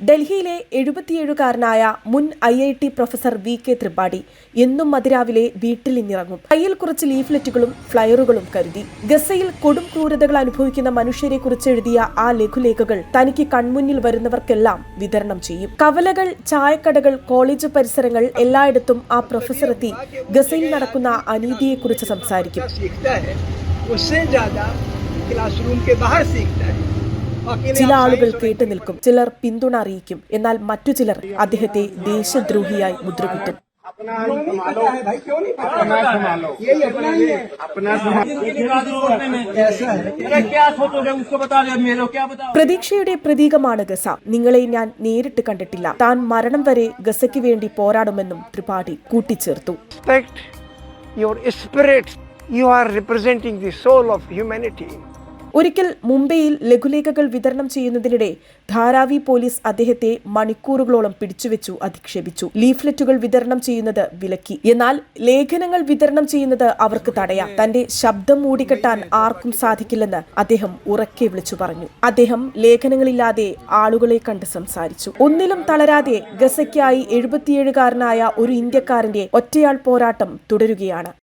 ഡൽഹിയിലെ എഴുപത്തിയേഴുകാരനായ മുൻ I I T professor V K Tripathi എന്നും മതിരാവിലെ വീട്ടിൽ ഇന്നിറങ്ങും കയ്യിൽ കുറച്ച് ലീഫ്ലെറ്റുകളും ഫ്ലയറുകളും കരുതി. ഗസയിൽ കൊടും ക്രൂരതകൾ അനുഭവിക്കുന്ന മനുഷ്യരെക്കുറിച്ച് എഴുതിയ ആ ലഘുലേഖകൾ തനിക്ക് കൺമുന്നിൽ വരുന്നവർക്കെല്ലാം വിതരണം ചെയ്യും. കവലകൾ ചായക്കടകൾ കോളേജ് പരിസരങ്ങൾ എല്ലായിടത്തും ആ പ്രൊഫസർ എത്തി ഗസയിൽ നടക്കുന്ന അനീതിയെക്കുറിച്ച് സംസാരിക്കും. ചില आप ആളുകൾ साइंस കേട്ടു നിൽക്കും ചിലർ പിന്തുണ അറിയിക്കും എന്നാൽ മറ്റു ചിലർ അദ്ദേഹത്തെ ദേശദ്രോഹിയായി മുദ്രകുത്തും अपना संभालो भाई क्यों नहीं अपना संभालो यही अपना ही है अपना ऐसा है अरे क्या सोचोगे उसको बता दे मेरे को क्या बताओ പ്രതീക്ഷയുടെ പ്രതീകമാണ് ഗസ നിങ്ങളെ ഞാൻ നേരിട്ട് കണ്ടിട്ടില്ല താൻ മരണം വരെ ഗസയ്ക്ക് വേണ്ടി പോരാടുമെന്നും ത്രിപാഠി കൂട്ടിച്ചേർത്തു respect your spirit. You are representing the soul of humanity. ഒരിക്കൽ മുംബൈയിൽ ലഘുലേഖകൾ വിതരണം ചെയ്യുന്നതിനിടെ ധാരാവി പോലീസ് അദ്ദേഹത്തെ മണിക്കൂറുകളോളം പിടിച്ചുവെച്ചു അധിക്ഷേപിച്ചു. ലീഫ്ലെറ്റുകൾ വിതരണം ചെയ്യുന്നത് വിലക്കി. എന്നാൽ ലേഖനങ്ങൾ വിതരണം ചെയ്യുന്നത് അവർക്ക് തടയാം. തന്റെ ശബ്ദം മൂടിക്കെട്ടാൻ ആർക്കും സാധിക്കില്ലെന്ന് അദ്ദേഹം ഉറക്കെ വിളിച്ചു പറഞ്ഞു. അദ്ദേഹം ലേഖനങ്ങളില്ലാതെ ആളുകളെ കണ്ട് സംസാരിച്ചു. ഒന്നിലും തളരാതെ ഗസയ്ക്കായി എഴുപത്തിയേഴുകാരനായ ഒരു ഇന്ത്യക്കാരന്റെ ഒറ്റയാൾ പോരാട്ടം തുടരുകയാണ്.